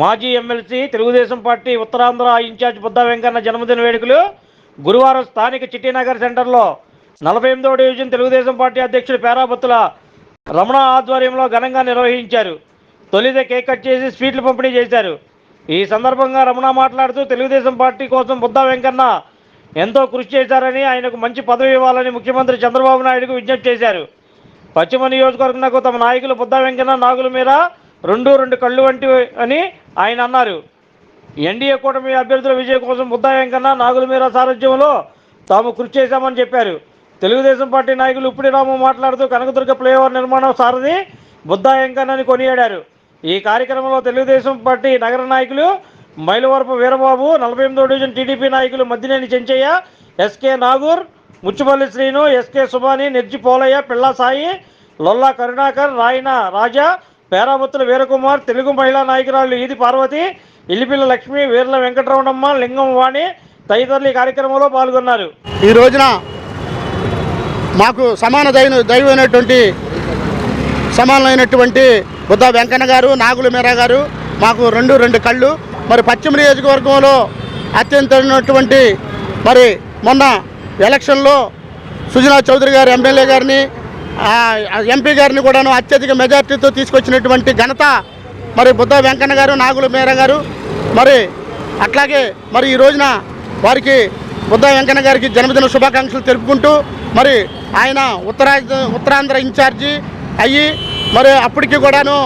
మాజీ MLC Telugu Desam party Uttarandhra in charge Buddha Venkanna జన్మదిన వేడుకలు గురువారం స్థానిక చిట్టినగర్ సెంటర్లో నలభై ఎనిమిదవ డివిజన్ తెలుగుదేశం పార్టీ అధ్యక్షుడు పేరాబత్తుల రమణ ఆధ్వర్యంలో ఘనంగా నిర్వహించారు. తొలిత కేక్ కట్ చేసి స్వీట్లు పంపిణీ చేశారు. ఈ సందర్భంగా రమణ మాట్లాడుతూ తెలుగుదేశం పార్టీ కోసం బుద్ధ వెంకన్న ఎంతో కృషి చేశారని ఆయనకు మంచి పదవి ఇవ్వాలని ముఖ్యమంత్రి చంద్రబాబు నాయుడుకు విజ్ఞప్తి చేశారు. పశ్చిమ నియోజకవర్గంకు తమ నాయకులు బుద్ధ వెంకన్న నాగుల మీద రెండు రెండు కళ్ళు వంటి అని ఆయన అన్నారు ఎన్డీఏ కూటమి అభ్యర్థుల విజయం కోసం బుద్ధ కన్నా నాగుల మీద సారథ్యంలో తాము కృషి చేశామని చెప్పారు. తెలుగుదేశం పార్టీ నాయకులు ఉప్పుడి రాము మాట్లాడుతూ కనకదుర్గ ఫ్లైఓవర్ నిర్మాణం సారథి బుద్ధ వెంకన్నని కొనియాడారు. ఈ కార్యక్రమంలో తెలుగుదేశం పార్టీ నగర నాయకులు మైలవరపు వీరబాబు నలభై ఎనిమిదో డివిజన్ టీడీపీ నాయకులు మద్దినేని చెంచయ్య ఎస్కే నాగూర్ ముచ్చుపల్లి శ్రీను ఎస్కే సుబాని నెర్జి పోలయ్య పిల్ల సాయి లొల్లా కరుణాకర్ రాయన రాజా పేరాబత్తుల వీరకుమార్ తెలుగు మహిళా నాయకురాలు ఈది పార్వతి ఇల్లిపిల్ల లక్ష్మి వీర్ల వెంకటరమణమ్మ లింగం వాణి తదితరులు ఈ కార్యక్రమంలో పాల్గొన్నారు. ఈ రోజున మాకు సమాన దైవ దైవమైనటువంటి సమానమైనటువంటి బుద్ధ వెంకన్న గారు నాగుల మీరా గారు మాకు రెండు రెండు కళ్ళు. మరి పశ్చిమ నియోజకవర్గంలో అత్యంతమైనటువంటి మరి మొన్న ఎలక్షన్లో సుజనా చౌదరి గారు ఎమ్మెల్యే గారిని ఎంపీ గారిని కూడాను అత్యధిక మెజార్టీతో తీసుకొచ్చినటువంటి ఘనత మరి బుద్ధ వెంకన్న గారు నాగుల మేర గారు. మరి అట్లాగే మరి ఈ రోజున వారికి బుద్ధ వెంకన్న గారికి జన్మదిన శుభాకాంక్షలు తెలుపుకుంటూ మరి ఆయన ఉత్తరా ఉత్తరాంధ్ర ఇన్ఛార్జి అయ్యి మరి అప్పటికి కూడాను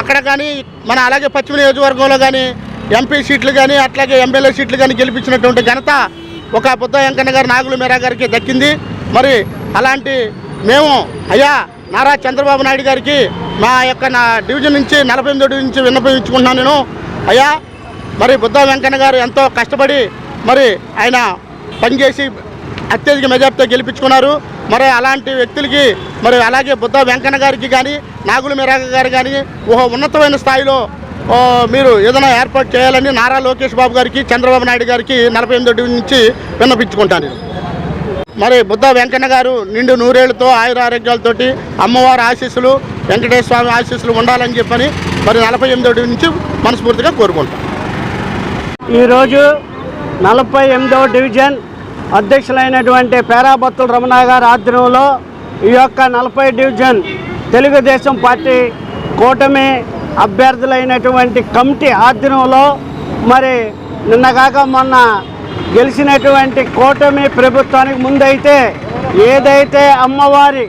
అక్కడ కానీ మన అలాగే పశ్చిమ నియోజకవర్గంలో కానీ ఎంపీ సీట్లు కానీ అట్లాగే ఎమ్మెల్యే సీట్లు కానీ గెలిపించినటువంటి ఘనత ఒక బుద్ధ వెంకన్న గారు నాగుల మీరా గారికి దక్కింది. మరి అలాంటి మేము అయ్యా నారా చంద్రబాబు నాయుడు గారికి మా యొక్క నా డివిజన్ నుంచి నలభై ఎనిమిదో డివిజన్ నుంచి విన్నపించుకుంటున్నాను నేను. అయ్యా మరి బుద్ధ వెంకన్న గారు ఎంతో కష్టపడి మరి ఆయన పనిచేసి అత్యధిక మెజార్టీతో గెలిపించుకున్నారు. మరి అలాంటి వ్యక్తులకి మరి అలాగే బుద్ధ వెంకన్న గారికి కానీ నాగుల మిరాగ గారు కానీ ఓ ఉన్నతమైన స్థాయిలో మీరు ఏదైనా ఏర్పాటు చేయాలని నారా లోకేష్ బాబు గారికి చంద్రబాబు నాయుడు గారికి నలభై ఎనిమిదో నుంచి విన్నపించుకుంటాను మరి బుద్ధ వెంకన్న గారు నిండు నూరేళ్ళతో ఆయుర ఆరోగ్యాలతోటి అమ్మవారి ఆశీస్సులు వెంకటేశ్వర స్వామి ఆశీస్సులు ఉండాలని చెప్పని మరి నలభై ఎనిమిదో నుంచి మనస్ఫూర్తిగా కోరుకుంటాం. ఈరోజు నలభై ఎనిమిదవ డివిజన్ అధ్యక్షులైనటువంటి పేరాబత్తుల రమణ గారి ఆధ్వర్యంలో ఈ యొక్క నలభై డివిజన్ తెలుగుదేశం పార్టీ కూటమి అభ్యర్థులైనటువంటి కమిటీ ఆధ్వర్యంలో మరి నిన్నగాక మొన్న గెలిచినటువంటి కూటమి ప్రభుత్వానికి ముందైతే ఏదైతే అమ్మవారి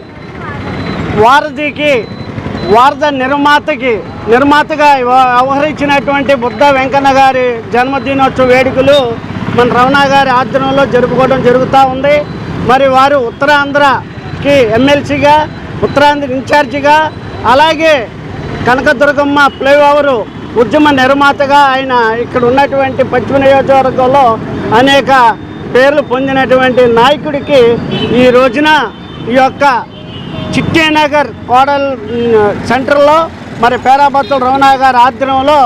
వారధికి వారధ నిర్మాతకి నిర్మాతగా వ్యవహరించినటువంటి బుద్ధ వెంకన్న గారి జన్మదినోత్సవ వేడుకలు మన రమణ గారి ఆధ్వర్యంలో జరుపుకోవడం జరుగుతూ ఉంది. మరి వారు ఉత్తరాంధ్రకి ఎమ్మెల్సీగా ఉత్తరాంధ్ర ఇన్ఛార్జిగా అలాగే కనకదుర్గమ్మ ఫ్లైఓవరు ఉద్యమ నిర్మాతగా ఆయన ఇక్కడ ఉన్నటువంటి పశ్చిమ నియోజకవర్గంలో అనేక పేర్లు పొందినటువంటి నాయకుడికి ఈ రోజున ఈ యొక్క చిట్టేనగర్ కోడల్ సెంటర్లో మరి పేరాబత్తుల రమణ గారి ఆధ్వర్యంలో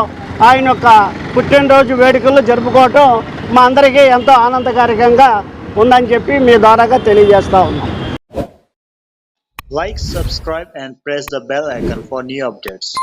ఆయన యొక్క పుట్టినరోజు వేడుకలు జరుపుకోవటం మా అందరికీ ఎంతో ఆనందకారికంగా ఉందని చెప్పి మీ ద్వారాగా తెలియజేస్తా ఉన్నాం. Like subscribe and press the bell icon for new updates